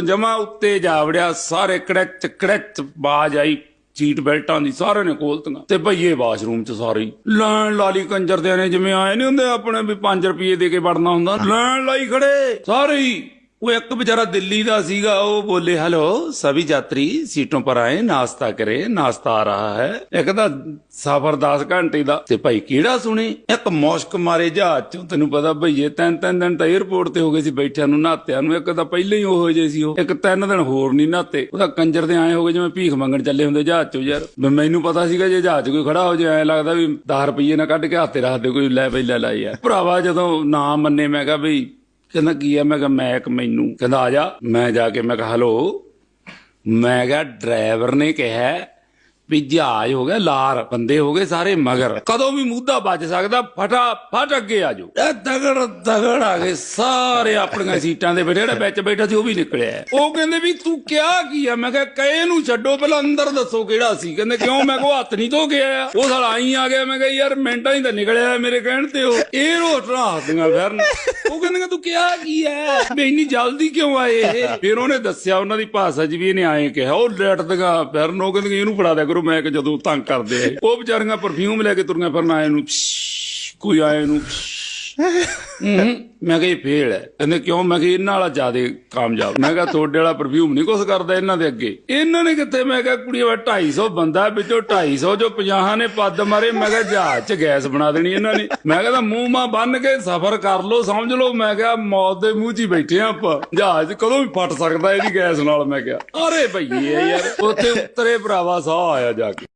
ਜਮਾ ਉੱਤੇ ਜਾ ਵੜਿਆ ਸਾਰੇ ਕੜਕ ਕੜਕ ਬਾਜ ਆਈ ਸੀਟ ਬੈਲਟਾਂ ਦੀ ਸਾਰੇ ਨੇ ਖੋਲਤੀਆਂ। ਤੇ ਭਈਏ ਵਾਸ਼ਰੂਮ ਚ ਸਾਰੇ। ਲੈਣ ਲਾਲੀ ਕੰਜਰ ਦੇ ਨੇ ਜਿਵੇਂ ਆਏ ਨਹੀਂ ਹੁੰਦੇ ਆਪਣੇ ਵੀ 5 ਰੁਪਏ ਦੇ ਕੇ ਵੜਨਾ ਹੁੰਦਾ ਲੈਣ ਲਾਈ ਖੜੇ ਸਾਰੇ ਹੀ। ਉਹ ਇੱਕ ਵਿਚਾਰਾ ਦਿੱਲੀ ਦਾ ਸੀਗਾ, ਉਹ ਬੋਲੇ, ਹੈਲੋ, ਸਭੀ ਯਾਤਰੀ, ਸੀਟੋਂ ਪਰ ਆਏ, ਨਾਸ਼ਤਾ ਕਰੇ, ਨਾਸ਼ਤਾ ਆ ਰਹਾ ਹੈ। ਇੱਕ ਤਾਂ ਸਫ਼ਰ 10 ਘੰਟੇ ਦਾ, ਤੇ ਭਾਈ ਕਿਹੜਾ ਸੁਣੇ? ਇੱਕ ਮੌਸ਼ਕ ਮਾਰੇ ਜਹਾਜ਼ ਚੋਂ, ਤੈਨੂੰ ਪਤਾ ਭਈਏ ਤਿੰਨ ਤਿੰਨ ਦਿਨ ਤਾਂ 에어ਪੋਰਟ ਤੇ ਹੋ ਗਏ ਸੀ ਬੈਠਿਆਂ ਨੂੰ ਨਹਾਤਿਆਂ ਨੂੰ, ਇੱਕ ਤਾਂ ਪਹਿਲਾਂ ਹੀ ਉਹ ਜੇ ਸੀ ਉਹ, ਇੱਕ ਤਿੰਨ ਦਿਨ ਹੋਰ ਨਹੀਂ ਨਹਾਤੇ। ਉਹਦਾ ਕੰਜਰ ਦੇ ਆਏ ਹੋ ਗਏ, ਜਿਵੇਂ ਭੀਖ ਮੰਗਣ ਚੱਲੇ ਹੁੰਦੇ ਜਹਾਜ਼ ਚੋਂ, ਯਾਰ। ਮੈਨੂੰ ਪਤਾ ਸੀਗਾ ਜੇ ਜਹਾਜ਼ ਕੋਈ ਖੜਾ ਹੋ ਜਾਏ, ਐ ਲੱਗਦਾ ਵੀ 10 ਰੁਪਏ ਨਾ ਕੱਢ ਕੇ ਹੱਥੇ ਰੱਖ ਦੇ, ਕੋਈ ਲੈ ਪਈ ਲੈ ਲੈ ਯਾਰ। ਭਰਾਵਾ ਜਦੋਂ ਨਾ ਮੰਨੇ, ਮੈਂ ਕਿਹਾ ਬਈ ਕਹਿੰਦਾ, ਕੀ ਆ? ਮੈਂ ਕਿਹਾ, ਮੈਂ ਇੱਕ ਮੈਨੂੰ। ਕਹਿੰਦਾ, ਆ ਜਾ। ਮੈਂ ਜਾ ਕੇ ਮੈਂ ਕਿਹਾ, ਹਲੋ। ਮੈਂ ਕਿਹਾ, ਡਰਾਈਵਰ ਨੇ ਕਿਹਾ ਵੀ ਜਹਾਜ਼ ਹੋ ਗਿਆ, ਲਾਰ ਬੰਦੇ ਹੋ ਗਏ ਸਾਰੇ ਮਗਰ। ਕਦੋਂ ਵੀ ਮੁੱਦਾ ਬਚ ਸਕਦਾ ਫਟਾ ਫਟ ਅੱਗੇ ਆ ਜਾਓ। ਇਹ ਤਗੜ ਤਗੜ ਆ ਗਏ ਸਾਰੇ ਆਪਣੀਆਂ ਸੀਟਾਂ ਦੇ ਬੈਠੇ ਜਿਹੜਾ ਵਿੱਚ ਬੈਠਾ ਸੀ, ਉਹ ਵੀ ਨਿਕਲਿਆ ਉਹ ਕਹਿੰਦੇ ਵੀ, ਤੂੰ ਕਿਹਾ ਕੀ ਆ? ਮੈਂ ਕਿਹਾ, ਕਹੇ ਨੂੰ ਛੱਡੋ, ਪਹਿਲਾਂ ਅੰਦਰ ਦੱਸੋ ਕਿਹੜਾ ਸੀ? ਕਹਿੰਦੇ, ਕਿਉਂ? ਮੈਂ ਕੋ ਹੱਥ ਨਹੀਂ ਧੋ ਗਿਆ ਉਹ ਸਾਲਾ ਆਈ ਆ ਗਿਆ, ਮੈਂ ਕਿਹਾ, ਯਾਰ ਮਿੰਟਾਂ ਹੀ ਤਾਂ ਨਿਕਲਿਆ ਮੇਰੇ ਕਹਿਣ ਤੇ ਉਹ। ਇਹ ਰੋਟਣਾ ਹੱਸਦੀਆਂ ਫਿਰਨ। ਉਹ ਕਹਿੰਦੇ ਤੂੰ ਕਿਹਾ ਕੀ ਹੈ? ਵੀ ਇੰਨੀ ਜਲਦੀ ਕਿਉਂ ਆਏ? ਇਹ ਫਿਰ ਉਹਨੇ ਦੱਸਿਆ, ਉਹਨਾਂ ਦੀ ਭਾਸ਼ਾ 'ਚ ਵੀ ਇਹਨੇ ਆਏ ਕਿਹਾ, ਉਹ ਲੈਟਦਗਾ ਫਿਰ ਉਹ ਕਹਿੰਦੇ ਇਹਨੂੰ ਫੜਾ ਦਿਆ ਕਰੋ, ਮੈਂ ਕਿ ਜਦੋਂ ਤੰਗ ਕਰਦੇ ਆ ਉਹ ਵਿਚਾਰੀਆਂ ਪਰਫਿਊਮ ਲੈ ਕੇ ਤੁਰੀਆਂ ਫਿਰਨ, ਆਏ ਨੂੰ ਕੋਈ ਆਏ ਨੂੰ ਹੂੰ, ਮੈਂ ਕਿਹਾ ਇਹ ਫੇਲ ਹੈ। ਕਹਿੰਦੇ ਕਿਉਂ? ਮੈਂ ਕਿਹਾ ਇਹਨਾਂ ਵਾਲਾ ਜ਼ਿਆਦੇ ਕਾਮਯਾਬ। ਮੈਂ ਕਿਹਾ ਤੁਹਾਡੇ ਵਾਲਾ ਪਰਫਿਊਮ ਨਹੀਂ ਕੁਛ ਕਰਦਾ ਇਹਨਾਂ ਦੇ ਅੱਗੇ। ਇਹਨਾਂ ਨੇ ਕਿੱਥੇ? ਮੈਂ ਕਿਹਾ ਕੁੜੀ ਵਾ 250 ਬੰਦਾ ਵਿੱਚੋਂ 250 ਜੋ 50 ਨੇ ਪੱਦ ਮਾਰੇ, ਮੈਂ ਕਿਹਾ ਜਹਾਜ਼ 'ਚ ਗੈਸ ਬਣਾ ਦੇਣੀ ਇਹਨਾਂ ਨੇ। ਮੈਂ ਕਹਿੰਦਾ ਮੂੰਹ ਮਾ ਬੰਨ ਕੇ ਸਫ਼ਰ ਕਰ ਲਓ, ਸਮਝ ਲਓ। ਮੈਂ ਕਿਹਾ ਮੌਤ ਦੇ ਮੂੰਹ 'ਚ ਹੀ ਬੈਠੇ ਆ ਆਪਾਂ। ਜਹਾਜ਼ ਕਦੋਂ ਵੀ ਫਟ ਸਕਦਾ ਇਹਦੀ ਗੈਸ ਨਾਲ, ਮੈਂ ਕਿਹਾ। ਅਰੇ ਭਈਏ ਯਾਰ, ਉੱਥੇ ਉਤਰੇ ਭਰਾਵਾ ਸਾਹ ਆਇਆ ਜਾ ਕੇ।